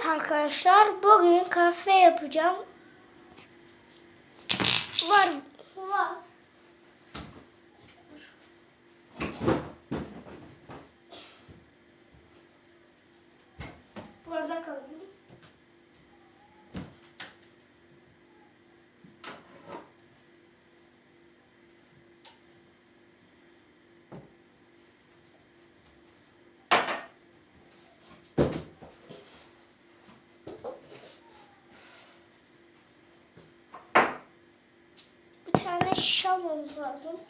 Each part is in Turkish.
Evet arkadaşlar bugün kafe yapacağım. Var var. Almamız lazım.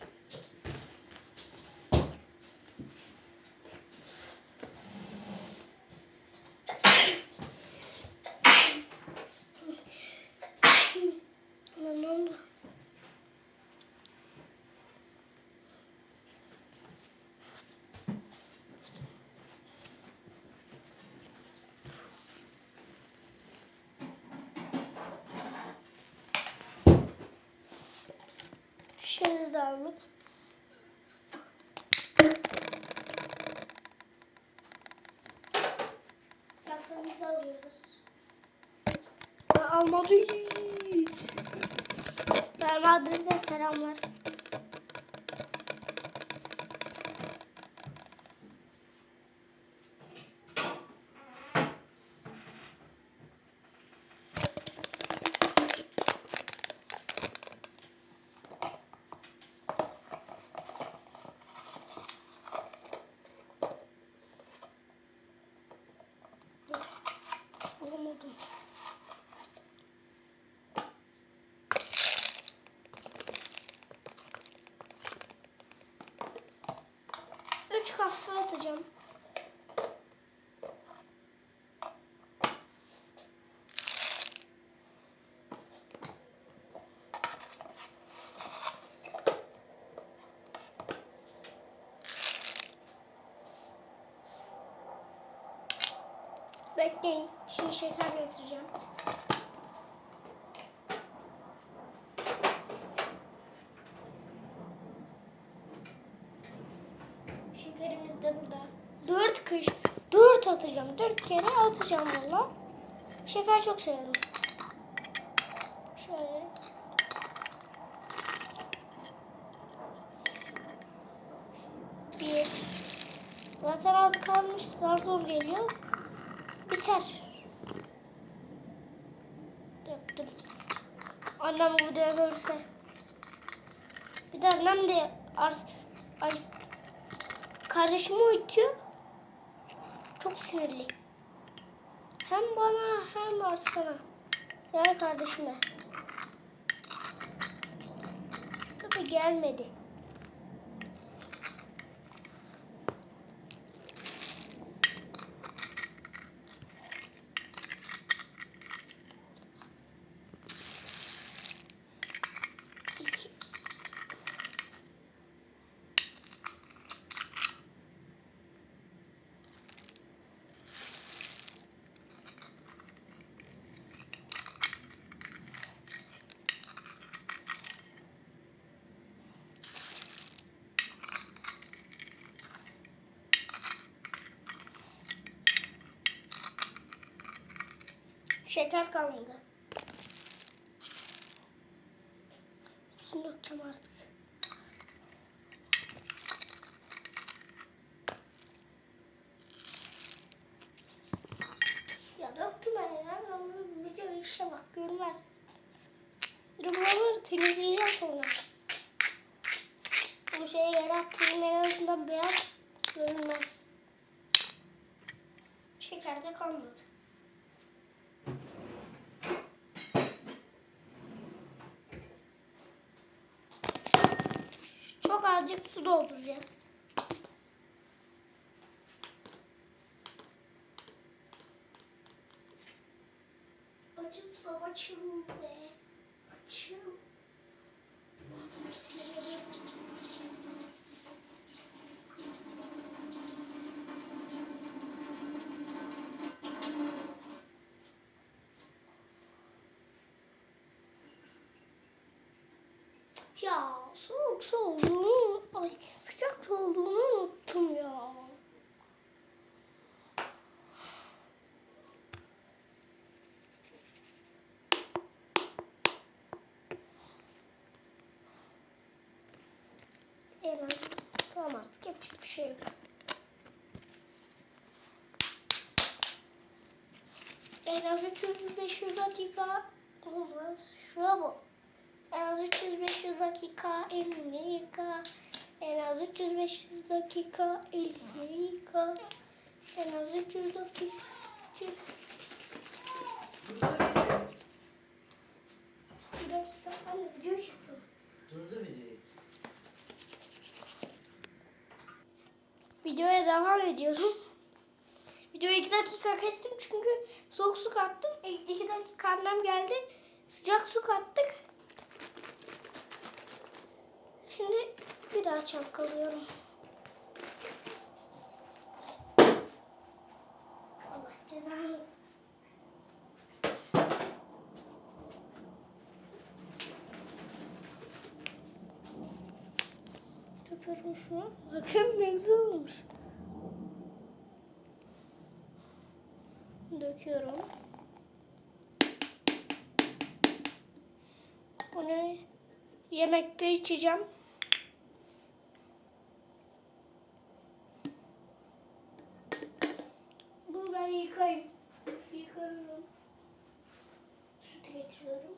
Lan ne oldu? Alalım. Yaframızı alıyoruz. Ben almadı. Ben Madrid'e selamlar. Kahve atacağım. Bekleyin. Şimdi şeker getireceğim. Kere atacağım valla. Şeker çok severim. Şöyle. Bir. Zaten az kalmış. Zar zor geliyor. Biter. Döktüm. Annem bu görürse. Bir de annem de ars ay kardeşimi uyutuyor. Çok sinirli. Hem bana hem Arslan'a. Yani kardeşime. Tabii gelmedi. Şeker kalmadı. Hepsini dökeceğim artık. Ya döktüm ben ya. Ama video işe bak görmez. Buraları temizleyeceğim sonra. Bu şeyi yere attığım en azından beyaz görünmez. Şeker de kalmadı. Çok azıcık su dolduracağız. Açım su açım be. Açım. Ya soğuk olduğunu, Ay sıcak olduğunu unuttum ya. Hemen tamam artık yapacak bir şey yok. En az 300-500 dakika olmaz. Şuna bu. En az 300-500 dakika elini yıka. En az 300-500 dakika elini yıka. En az 300 dakika. Bir dakika. Anne video çıktı. Durdu videoyu. Videoya devam ediyorum. Videoyu 2 dakika kestim çünkü soğuk su kattım. 2 dakika annem geldi. Sıcak su kattık. Şimdi bir daha çalkalıyorum. Allah cezanı. Yapıyorum şunu. Bakın ne güzel olmuş. Döküyorum. Bunu yemekte içeceğim. Bunu ben yıkayayım. Yıkarım. Sütü getiriyorum.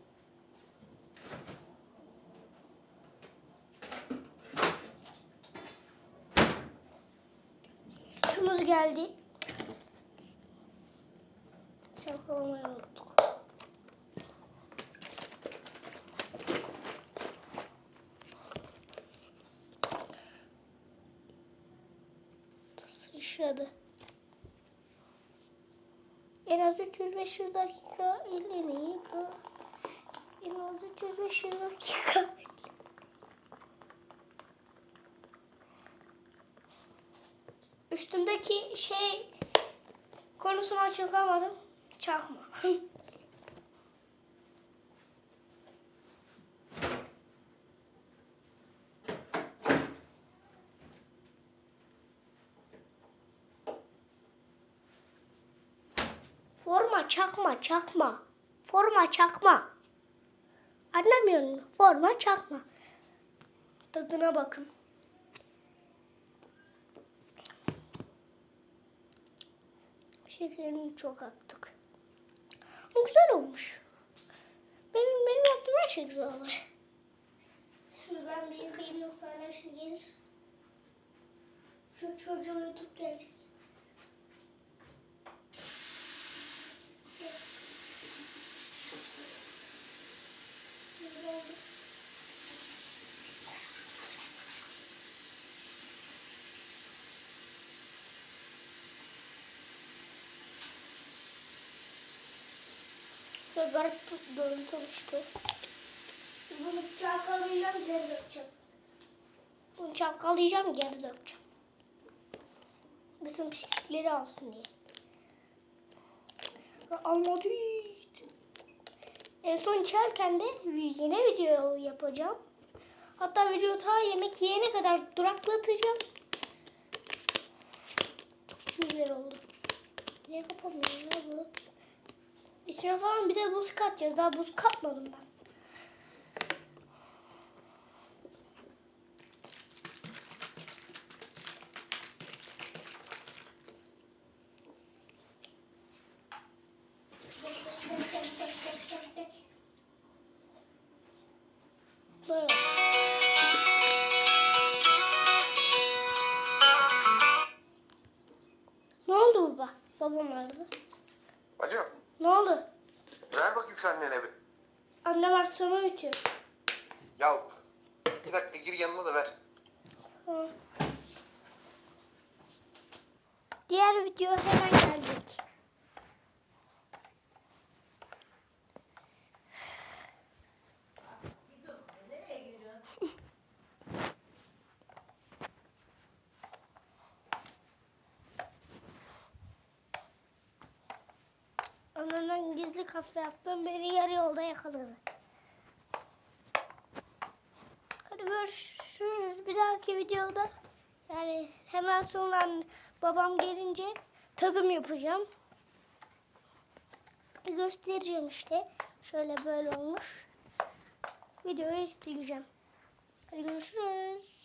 Sütümüz geldi. Çalkalamayı unuttuk. Sıçradı. En az 300-500 dakika elini. En az 300-500 dakika. Üstümdeki şey konusunu açıklamadım. Çakma. Forma çakma çakma. Forma çakma. Anlamıyor? Forma çakma. Tadına bakın. Şekerini çok attık. Ama güzel olmuş. Benim, benim yaptığım her şey güzel oldu. Şunu ben bir yıkayayım yoksa annem şimdi gelir. Şu çocuğu YouTube gelecek. Şimdi oldu. Ve garip bir görüntü oluştu. Bunu çalkalayacağım geri dökeceğim. Bunu çalkalayacağım geri dökeceğim. Bütün pislikleri alsın diye. Almadı. En son içerken de yine video yapacağım. Hatta video ta yemek yiyene kadar duraklatacağım. Çok güzel oldu. Niye kapamıyor ya bu? İçine falan bir de buz katacağız. Daha buz katmadım ben. Ne oldu baba? Babam aradı. Alo. Ne oldu? Ver bakayım sen annene bir. Annem sana ötüyor. Ya bir dakika gir yanına da ver. Tamam. Diğer video hemen gelecek. Annemden gizli kafe yaptım. Beni yarı yolda yakaladı. Hadi görüşürüz bir dahaki videoda. Yani hemen sonra babam gelince tadım yapacağım. Göstereceğim işte. Şöyle böyle olmuş. Videoyu yükleyeceğim. Hadi görüşürüz.